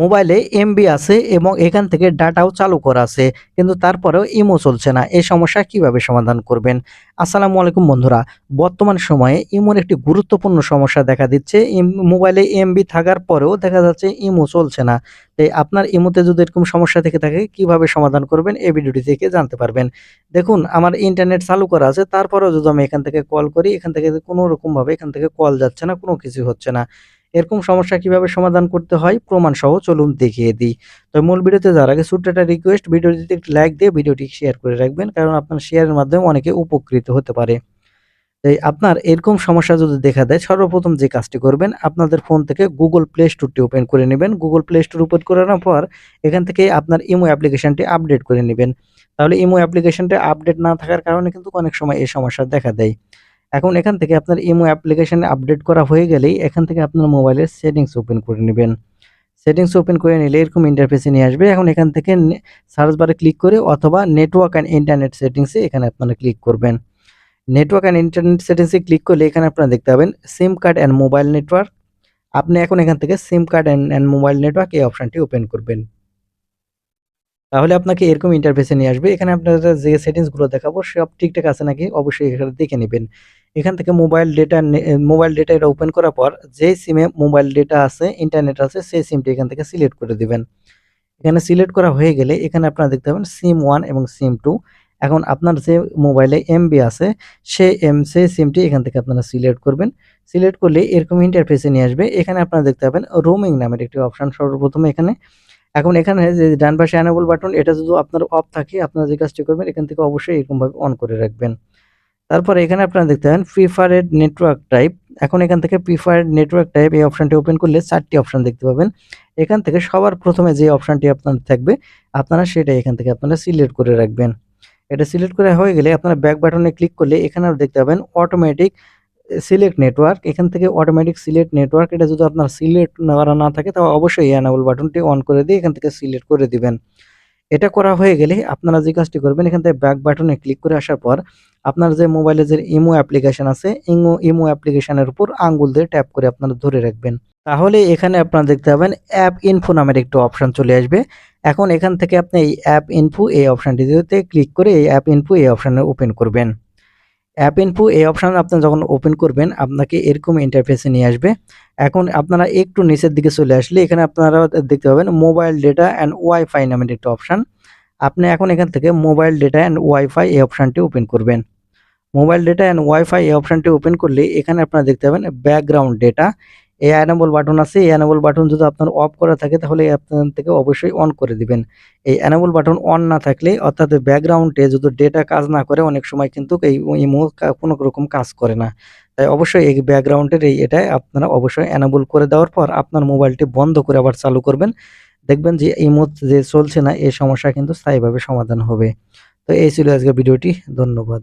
মোবাইলে এমবি আছে এবং এখান থেকে ডাটাও চালু করা আছে, কিন্তু তারপরেও ইমো চলছে না। এই সমস্যা কীভাবে সমাধান করবেন? আসসালামু আলাইকুম বন্ধুরা, বর্তমান সময়ে ইমোর একটি গুরুত্বপূর্ণ সমস্যা দেখা দিচ্ছে। মোবাইলে এমবি থাকার পরেও দেখা যাচ্ছে ইমো চলছে না। তাই আপনার ইমোতে যদি এরকম সমস্যা থেকে থাকে, কীভাবে সমাধান করবেন? এই ভিডিওটি থেকে জানতে পারবেন। দেখুন, আমার ইন্টারনেট চালু করা আছে, তারপরেও যদি আমি এখান থেকে কল করি, এখান থেকে কোনো রকমভাবে এখান থেকে কল যাচ্ছে না, কোনো কিছু হচ্ছে না। এরকম সমস্যা কীভাবে সমাধান করতে হয় প্রমাণ সহ চলুন দেখিয়ে দিই। তো মূল ভিডিওতে যাওয়ার আগে ছোট্ট একটা রিকোয়েস্ট ভিডিওটিতে একটি লাইক দিয়ে ভিডিওটি শেয়ার করে রাখবেন, কারণ আপনার শেয়ারের মাধ্যমে অনেকে উপকৃত হতে পারে। তাই আপনার এরকম সমস্যা যদি দেখা দেয়, সর্বপ্রথম যে কাজটি করবেন, আপনাদের ফোন থেকে গুগল প্লে স্টোরটি ওপেন করে নেবেন। গুগল প্লে স্টোর ওপেন করানোর পর এখান থেকে আপনার ইমো অ্যাপ্লিকেশনটি আপডেট করে নেবেন। তাহলে ইমো অ্যাপ্লিকেশনটি আপডেট না থাকার কারণে কিন্তু অনেক সময় এই সমস্যা দেখা দেয়। এখন এখান থেকে আপনার ইমো অ্যাপ্লিকেশন আপডেট করা হয়ে গেলেই এখান থেকে আপনার মোবাইলের সেটিংস ওপেন করে নেবেন। সেটিংস ওপেন করে নিলে এরকম ইন্টারফেসে নিয়ে আসবে। এখন এখান থেকে সার্চ বারে ক্লিক করে অথবা নেটওয়ার্ক অ্যান্ড ইন্টারনেট সেটিংসে এখানে আপনারা ক্লিক করবেন। নেটওয়ার্ক অ্যান্ড ইন্টারনেট সেটিংসে ক্লিক করলে এখানে আপনারা দেখতে পাবেন SIM card and mobile network আপনি এখন এখান থেকে SIM card and and mobile network এই অপশানটি ওপেন করবেন। তাহলে আপনাকে এরকম ইন্টারফেসে নিয়ে আসবে। এখানে আপনারা যে সেটিংসগুলো দেখাবো সব ঠিকঠাক আছে নাকি অবশ্যই এখানে দেখে নেবেন। এখান থেকে মোবাইল ডেটা মোবাইল ডেটা এটা ওপেন করার পর যেই সিমে মোবাইল ডেটা আছে ইন্টারনেট আছে, সেই সিমটি এখান থেকে সিলেক্ট করে দিবেন। এখানে সিলেক্ট করা হয়ে গেলে এখানে আপনারা দেখতে পাবেন সিম ওয়ান এবং সিম টু এখন আপনার যে মোবাইলে এমবি আছে, সেই এম সেই সিমটি এখান থেকে আপনারা সিলেক্ট করবেন। সিলেক্ট করলে এরকম ইন্টারফেসে নিয়ে আসবে। এখানে আপনারা দেখতে পাবেন রোমিং নামের একটি অপশন সর্বপ্রথমে এখানে। এখন এখানে যে ডান পাশে অ্যানেবল বাটন এটা যদি আপনার অফ থাকে, আপনারা যে কাজটি করবেন, এখান থেকে অবশ্যই এরকমভাবে অন করে রাখবেন। তারপরে এখানে আপনারা দেখতে পাবেন প্রিফারেড নেটওয়ার্ক টাইপ এখন এখান থেকে প্রিফারেড নেটওয়ার্ক টাইপ এই অপশনটি ওপেন করলে চারটি অপশন দেখতে পাবেন। এখান থেকে সবার প্রথমে যে অপশনটি আপনার থাকবে, আপনারা সেটা এখান থেকে আপনারা সিলেক্ট করে রাখবেন। এটা সিলেক্ট করে হয়ে গেলে আপনারা ব্যাক বাটনে ক্লিক করলে এখানে দেখতে পাবেন অটোমেটিক সিলেক্ট নেটওয়ার্ক এখান থেকে অটোমেটিক সিলেক্ট নেটওয়ার্ক এটা যদি আপনার সিলেক্ট করা না থাকে, তাহলে অবশ্যই অ্যানাবল বাটনটি অন করে দিয়ে এখান থেকে সিলেক্ট করে দিবেন। এটা করা হয়ে গেলে আপনারা যে কাজটি করবেন, এখান থেকে ব্যাক বাটনে ক্লিক করে আসার পর আপনার যে মোবাইলে যে ইমো অ্যাপ্লিকেশন আছে ইমো ইমো অ্যাপ্লিকেশনের উপর আঙ্গুল দিয়ে ট্যাপ করে আপনারা ধরে রাখবেন। তাহলে এখানে আপনারা দেখতে পাবেন অ্যাপ ইনফো নামের একটি অপশান চলে আসবে। এখন এখান থেকে আপনি এই অ্যাপ ইনফো এই অপশানটিতে ক্লিক করে এই অ্যাপ ইনফো এই অপশানে ওপেন করবেন। অ্যাপ ইনফো এই অপশান আপনি যখন ওপেন করবেন, আপনাকে এরকম ইন্টারফেসে নিয়ে আসবে। এখন আপনারা একটু নিচের দিকে চলে আসলে এখানে আপনারা দেখতে পাবেন মোবাইল ডেটা অ্যান্ড ওয়াইফাই নামের একটি অপশান আপনি এখন এখান থেকে মোবাইল ডেটা অ্যান্ড ওয়াইফাই এই অপশানটি ওপেন করবেন। মোবাইল ডেটা অ্যান্ড ওয়াইফাই এই অপশানটি ওপেন করলে এখানে আপনারা দেখতে পাবেন ব্যাকগ্রাউন্ড ডেটা এই অ্যানাবল বাটন আছে। এই অ্যানাবল বাটন যদি আপনার অফ করা থাকে তাহলে আপনার থেকে অবশ্যই অন করে দিবেন। এই অ্যানাবল বাটন অন না থাকলে অর্থাৎ ব্যাকগ্রাউন্ডে যদি ডেটা কাজ না করে অনেক সময় কিন্তু এই ইমো কোনো রকম কাজ করে না। তাই অবশ্যই এই ব্যাকগ্রাউন্ডের এই এটাই আপনারা অবশ্যই অ্যানাবল করে দেওয়ার পর আপনার মোবাইলটি বন্ধ করে আবার চালু করবেন। দেখবেন যে ইমো যে চলছে না, এই সমস্যা কিন্তু স্থায়ীভাবে সমাধান হবে। তো এই ছিল আজকের ভিডিওটি। ধন্যবাদ।